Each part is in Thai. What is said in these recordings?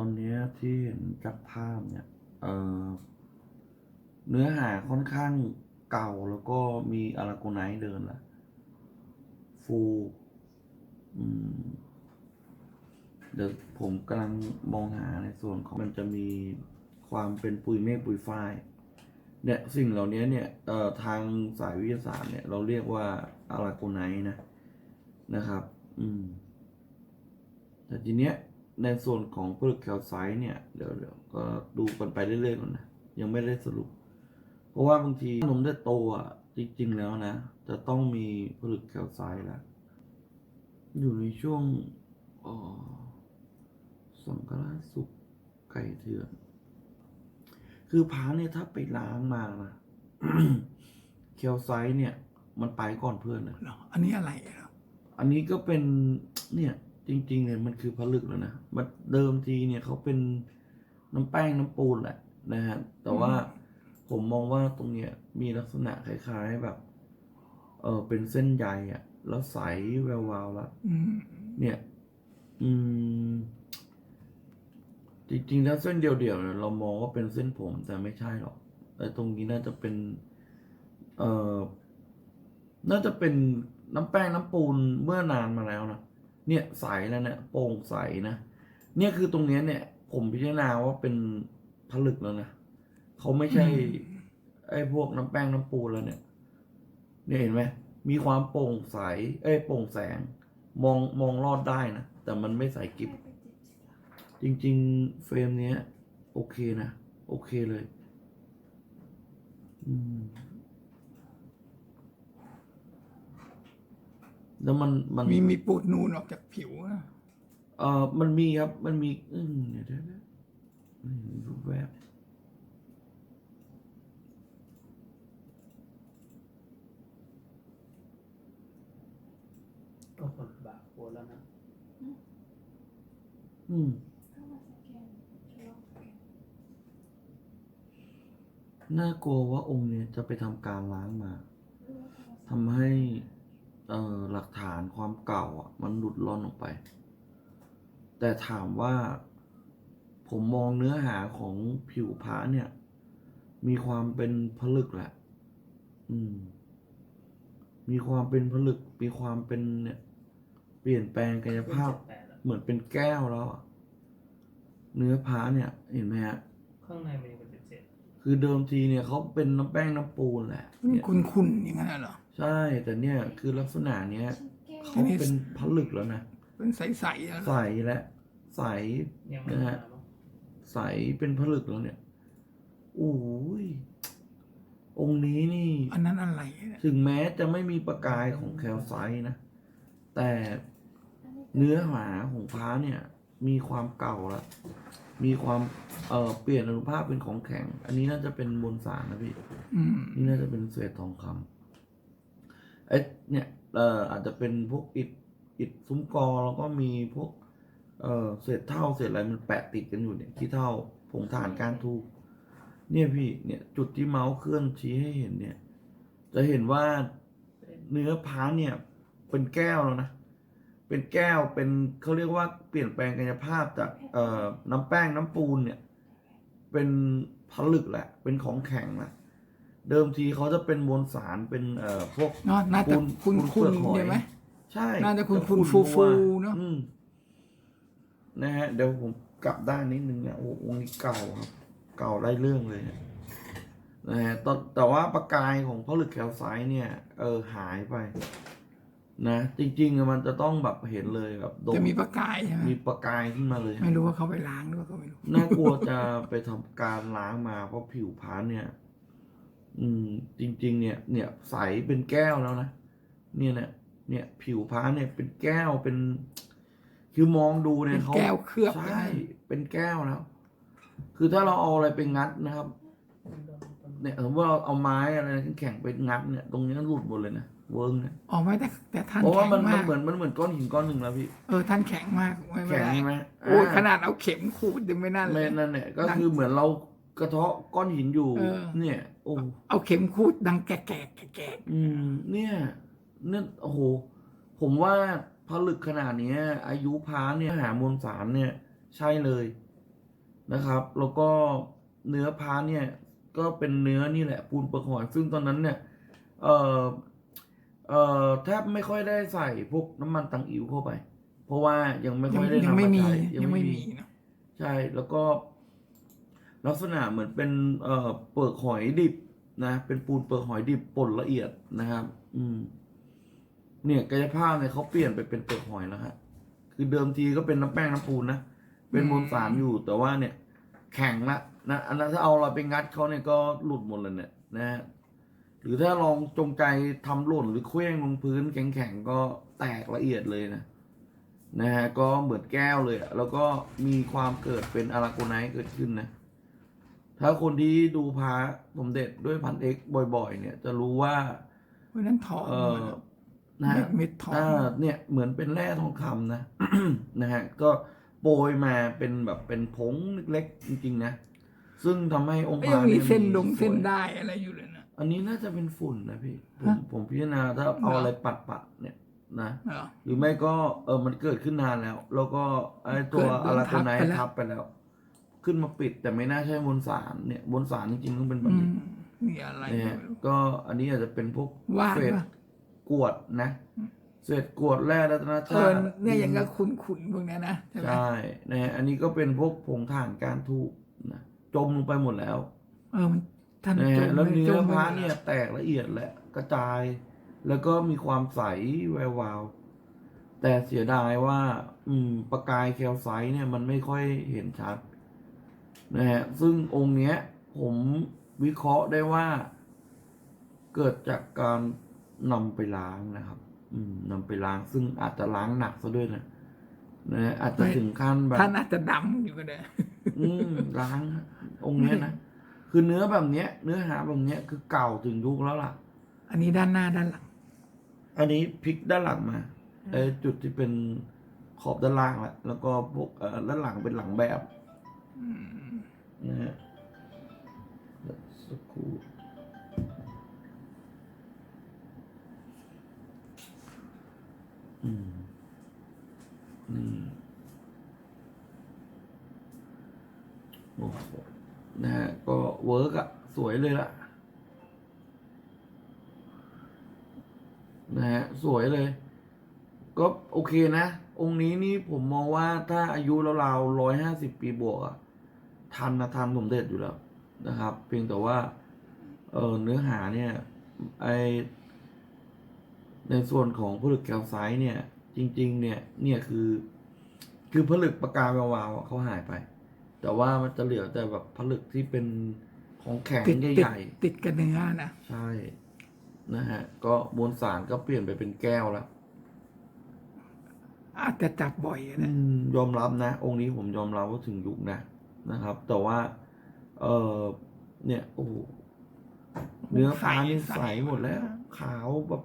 อนนี้ที่เห็นจากภาพเนี่ยเเนื้อหาค่อนข้างเก่าแล้วก็มีอาราโกไนเดินละฟูเดี๋ยวผมกำลังมองหาในส่วนของมันจะมีความเป็นปุยเมฆปุยฝ้ายเนี่ยสิ่งเหล่านี้เนี่ยทางสายวิทยาศาสตร์เนี่ยเราเรียกว่าอาราโกไนนะนะครับ อืม แต่ทีเนี้ย ในส่วนของผลึกแคลไซต์เนี่ยเดี๋ยวเดี๋ยวก็ดูกันไปเรื่อยๆก่อนนะยังไม่ได้สรุป เพราะว่าบางทีนมได้โตอะจริง ๆ แล้วนะ จะต้องมีผลึกแคลไซต์แล้วอยู่ในช่วงอ๋อสังกราสุกไก่เถื่อน คือพาเนี่ยถ้าไปล้างมานะเคลไซต์เนี่ย มันไปก่อนเพื่อนเลยเหรออันนี้อะไรเหรออันนี้ก็เป็นเนี่ย จริง ๆ เนี่ยมันคือผลึกแล้วนะมันเดิมทีเนี่ยเขาเป็นน้ำแป้งน้ำปูนแหละนะฮะ แต่ว่าผมมองว่าตรงเนี้ยมีลักษณะคล้าย ๆแบบ เออเป็นเส้นใยอะ่ะ แล้วใสแวววาวแล้วอืมเนี่ย อืม จริงๆ แล้วเส้นเดียวๆเนี่ยเรามองว่าเป็นเส้นผมแต่ไม่ใช่หรอกไอ้ตรงนี้น่าจะเป็น เอ่อน่าจะเป็นน้ำแป้งน้ำปูนเมื่อนานมาแล้วนะ เนี่ยใสแล้วเนี่ยโปร่งใสนะเนี่ยคือตรงเนี้ยเนี่ย ผมพิจารณาว่าเป็นผลึกแล้วนะเขาไม่ใช่ไอ้พวกน้ำแป้งน้ำปูนแล้วเนี่ย เนี่ยเห็นไหมมีความโปร่งใส เอ้ยโปร่งแสง มองมองรอดได้นะ แต่มันไม่ใสกิบจริง ๆ เฟรมเนี้ย โอเคนะ โอเคเลย อืม แล้วมันมันมีมีปูดนูนออกจากผิวนะเออมันมีครับมันมีอืมเดี๋ยวเดี๋ยวเดี๋ยวอืมรูปแบบก็คนบาปโคแล้วนะอืม น่ากลัวว่าองค์เนี้ยจะไปทำการล้างมาทำให้ เอ่อหลักฐานความเก่าอะ มันหลุดล่อนออกไป แต่ถามว่า ผมมองเนื้อหาของผิวพระเนี่ย มีความเป็นผลึกแหละ อืม มีความเป็นผลึก มีความเป็นเนี่ย เปลี่ยนแปลงกายภาพแปดอะเหมือนเป็นแก้วแล้วอะเนื้อพระเนี่ย เห็นไหมฮะข้างในมันยังเป็นเศษคือเดิมทีเนี่ยเขาเป็นน้ำแป้งน้ำปูนแหละมันเนี่ยคุณคุณอย่างนั้นเหรอ ใช่ แต่เนี่ยคือลักษณะเนี้ยเขาเป็นผลึกแล้วนะเป็นใสๆอะเหรใสอและใสๆยังไม่นะมาฮะเนาะใสเป็นผลึกแล้วเนี่ยโอ้ยองค์นี้นี่ อันนั้นอะไรเนี่ยถึงแม้จะไม่มีประกายของแคลไซต์นะ แต่เนื้อหาของพระเนี่ย มีความเก่าแล้วมีความเอ่อเปลี่ยนอนุภาพเป็นของแข็ง อันนี้น่าจะเป็นมวลสารนะพี่อืมนี่น่าจะเป็นเศษทองคำ เอ้เนี่ยเอ่ออาจจะเป็นพวกอิฐอิฐซุ้มกอแล้วก็มีพวกเอ่อเศษเท่าเศษอะไรมันแปะติดกันอยู่เนี่ยที่เท่าผงถ่านการทูบเนี่ยพี่เนี่ยจุดที่เมาส์เคลื่อนชี้ให้เห็นเนี่ย จะเห็นว่าเนื้อพาเนี่ย เป็นแก้วแล้วนะเป็นแก้วเป็นเขาเรียกว่าเปลี่ยนแปลงกายภาพจากเอ่อน้ำแป้งน้ำปูนเนี่ย เป็นผลึกแหละ เป็นของแข็งแหละ เดิมทีเขาจะเป็นมวลสารเป็นเอ่อพวกเนาะน่าจะปูนคุณปูนคุณเปลือกหอยใช่ไหมใช่น่าจะคุณแต่คุณขุ่ฟูฟูมัวเนอะอืมนะฮะเดี๋ยวผมกลับด้านนิดนึงเนี่ยโอ้โหองค์นี้เก่าครับ เก่าได้เรื่องเลยเนี่ยนะฮะแต่แต่ว่าประกายของผลึกแคลไซต์เนี่ย เออหายไป นะจริงๆอะมันจะต้องแบบเห็นเลยแบบโดนจะมีประกายใช่ไหมมีประกายขึ้นมาเลยไม่รู้ว่าเขาไปล้างหรือว่าเขาไม่รู้ น่ากลัวจะไปทำการล้างมาเพราะผิวพรรณเนี่ย อืม จริง ๆ เนี่ย เนี่ยใสเป็นแก้วแล้วนะ เนี่ยเนี่ยเนี่ย ผิวพรรณเนี่ยเป็นแก้วเป็น คือมองดูเนี่เป็ยนเขาแก้วเคลือบใช่ เป็นแก้วแล้ว คือถ้าเราเอาอะไรไปงัดนะครับ เนี่ยสมมติว่าเราเอาไม้อะไรแข็งๆไปงัดเนี่ย ตรงนี้หลุดหมดเลยนะเวิร์งเนี่ยออกมาแต่แต่ท่านเพราะว่าแข็งมันมัมานก เหมือนมันเหมือนก้อนหินก้อนหนึ่งแล้วพี่ เออท่านแข็งมากไม่เป็นแข็งไรใช่ไหมโอ้ยอ่าขนาดเอาเข็มขูดยังไม่นั่นเลไม่ย นั่นเนี่ยก็คือเหมือนเรากระเทาะก้อนหินอยู่ เออ เนี่ยโอ้ เอาเข็มขูดดังแกะแกะแกะแกะอืม เนี่ยเนี่ยโอ้โห ผมว่าผลึกขนาดเนี้ยอายุพาเนี่ยหามวลสารเนี่ย ใช่เลยนะครับ แล้วก็เนื้อพระเนี่ย ก็เป็นเนื้อนี่แหละปูนเปลือกหอยซึ่งตอนนั้นเนี่ย เอ่อเอ่อแทบไม่ค่อยได้ใส่พวกน้ำมันตังอิ๋วเข้าไป เพราะว่ายังไม่ยัค่งอยได้ยังนำไม่มามีใช้ยังไม่มีเนอะใช่ แล้วก็ ลักษณะเหมือนเป็นเอ่อเปลือกหอยดิบนะ เป็นปูนเปลือกหอยดิบป่นละเอียดนะครับ อืม เนี่ยกายภาพเนี่ยเขาเปลี่ยนไปเป็นเปลือกหอยแล้วฮะคือเดิมทีก็เป็นน้ำแป้งน้ำปูนนะเป็นมวลสารอยู่แต่ว่าเนี่ย แข็งละนะอันนั้นถ้าเอาเราไปงัดเขาเนี่ยก็หลุดหมดเลยเนี่ยนะฮะหรือถ้าลองจงใจทำหล่นหรือเคว้งลงพื้นแข็งๆก็แตกละเอียดเลยนะนะฮะก็เหมือนแก้วเลยแล้วก็มีความเกิดเป็นอาราโกไนเกิดขึ้นนะ ถ้าคนที่ดูพระสมเด็จด้วยพันเอ็กบ่อยๆ เนี่ย จะรู้ว่าเพราะฉะนั้นทองเอหมดออะนะฮะเม็ดทองอ่าเนี่ยเหมือนเป็นแร่ทองคำนะนะฮะก็โปรยมาเป็นแบบเป็นผงเล็กๆจริงๆนะซึ่งทำให้องค์ก็พยัระงมียเส้นดงสวยเส้นได้อะไรอยู่เลยนะอันนี้น่าจะเป็นฝุ่นนะพี่ผมฮะผมพิจารณาถ้าเอาอะไรปัดปะๆเนี่ยนะเหรอหรือไม่ก็เออมันเกิดขึ้นนานแล้ว แล้วก็ไอ้ตัวเกิดโดนอาราโกไนทับไปท์แล้วทับไปแล้ว ขึ้นมาปิด แต่ไม่น่าใช่บนสารเนี่ยบนสารจริงๆต้องเป็นแบอืบนี้มนี่อะไรนะฮะก็อันนี้อาจจะเป็นพวกว่านเศษปะ กรวดนะเศษกรวดแร่รัตนเอชาอติเนี่ยอย่างกับขุนขุนๆพวกเนี้ยนะใช่ไหมใช่นะฮะอันนี้ก็เป็นพวกผงถ่านการทูบนะจมลงไปหมดแล้ว เออมันท่านนะจฮะมแล้วไปเนื้จอมไปพระหมดเนี่ย แตกละเอียดแหละกระจาย แล้วก็มีความใสแวววาว แต่เสียดายว่า อืมประกายแคลไซต์เนี่ยมันไม่ค่อยเห็นชัด นะฮะซึ่งองค์เนี้ยผมวิเคราะห์ได้ว่า เกิดจากการนำไปล้างนะครับ อืมนำไปล้าง ซึ่งอาจจะล้างหนักซะด้วยนะนะฮะอาจจะถึงขั้นแบบท่านอาจจะดำอยู่ก็ได้อืมล้าง องค์เนี้ยนะคือเนื้อแบบเนี้ย เนื้อหาแบบเนี้ยคือเก่าถึงยุคแล้วล่ะ อันนี้ด้านหน้าด้านหลัง อันนี้พลิกด้านหลังมาไอ้จุดที่เป็นขอบด้านล่างแหละแล้วก็พวกเอ่อด้านหลังเป็นหลังแบบอืม นะฮะสักครู่อืมนี่โอ้โหนะฮะก็เวิร์กอะสวยเลยล่ะนะฮะสวยเลย ก็โอเคนะ องค์นี้นี่ผมมองว่าถ้าอายุเราวๆร้อยห้าสิบปีบวกอะ ทันนะทันสมเด็จอยู่แล้วนะครับ เพียงแต่ว่าเออเนื้อหาเนี่ยไอในส่วนของผลึกแคลไซต์เนี่ย จริง ๆ เนี่ยเนี่ยคือ คือผลึกประกายแวาวๆอะเขาหายไป แต่ว่ามันจะเหลือแต่แบบผลึกที่เป็นของแข็งติดติดใหญ่ๆติดกับเนื้อนะใช่นะฮะ ก็มวลสารก็เปลี่ยนไปเป็นแก้วแล้วอาจจะจับบ่อยอืนะมยอมรับนะ องค์นี้ผมยอมรับว่าถึงยุคนะ นะครับ แต่ว่า เออเนี่ยโอ้โหเนื้อฟ้านี่ใสหมดแล้ว ขาวแบบ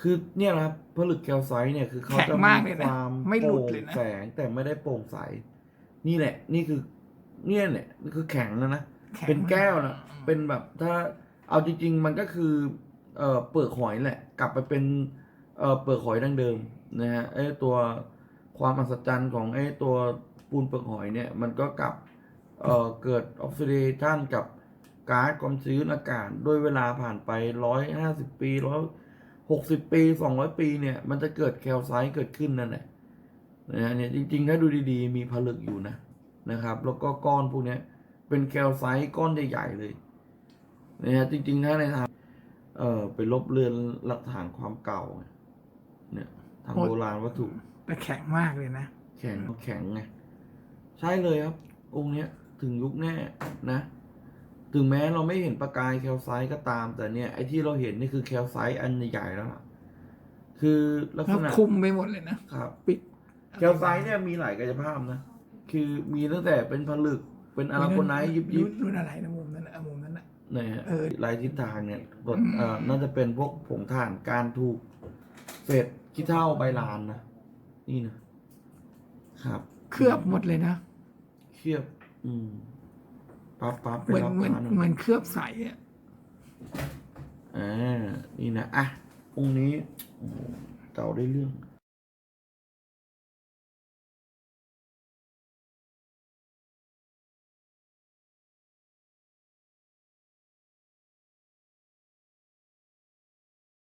คือเนี่ยนะครับผลึกแคลไซต์เนี่ยคือเขาแข็งจะมามีกเลยคนะวามไม่หลุโปดร่งเลยนะแสงแต่ไม่ได้โปร่งใส นี่แหละ นี่คือ เนี่ยเนี่ยนี่คือแข็งนะนะข็งเป็นแก้วนะมากเป็นแบบถ้าเอาจริง ๆ มันก็คือเอ่อเปลือกหอยแหละ กลับไปเป็นเอ่อเปลือกหอยดั้งเดิมนะฮะไอ้ตัวความอัศจรรย์ของไอ้ตัวปูนเปลือกหอยเนี่ย มันก็กลับ เอ่อเกิดออกซิเดชันกับก๊าซความชื้นอากาศด้วยเวลาผ่านไปร้อยห้าสิบปีร้อยหกสิบปีสองร้อยปีเนี่ย มันจะเกิดแคลไซต์เกิดขึ้นนั่นแหละนะฮะเนี่ยจริง ๆ ถ้าดูดีๆ มีผลึกอยู่นะนะครับ แล้วก็ก้อนพวกเนี้ยเป็นแคลไซต์ก้อนใหญ่ๆเลยนะฮะจริง ๆ ถ้าในทางเอ่อไปลบเลือนหลักฐานความเก่าไงเนี่ยทางโบราณวัตถุแต่แข็งมากเลยนะ แข็งแข็งไงใช่เลยครับ องค์เนี้ย ถึงยุคแน่นะ ถึงแม้เราไม่เห็นประกายแคลไซต์ก็ตาม แต่เนี่ยไอ้ที่เราเห็นนี่คือแคลไซต์อันใหญ่ๆแล้วล่ะ คือลักแล้ษวณะคุมไปหมดเลยนะครับปิดแคลไซต์เนี่ยมีหลายกายภาพนะ คือมีตั้งแต่เป็นผลึกเป็นอาราโกไนท์ยิบยิบรุ่นรุ่นอะไรนะมุมนั้นนะมุมนั้นนะนะฮะเออลายทิศทางเนี่ยบทอืมเอ่อน่าจะเป็นพวกผงถ่านการถูกเศษขี้เท่าใบลานนะ นี่นะ ครับ เคลือบหมดเลยนะ เคลือบ อืมปั๊บปั๊บไปเหมือนรับเหมือนร้านหนึ่งเหมือนเคลือบใสอะอ่านี่นะอะองค์นี้โอ้โหเก่าได้เรื่อง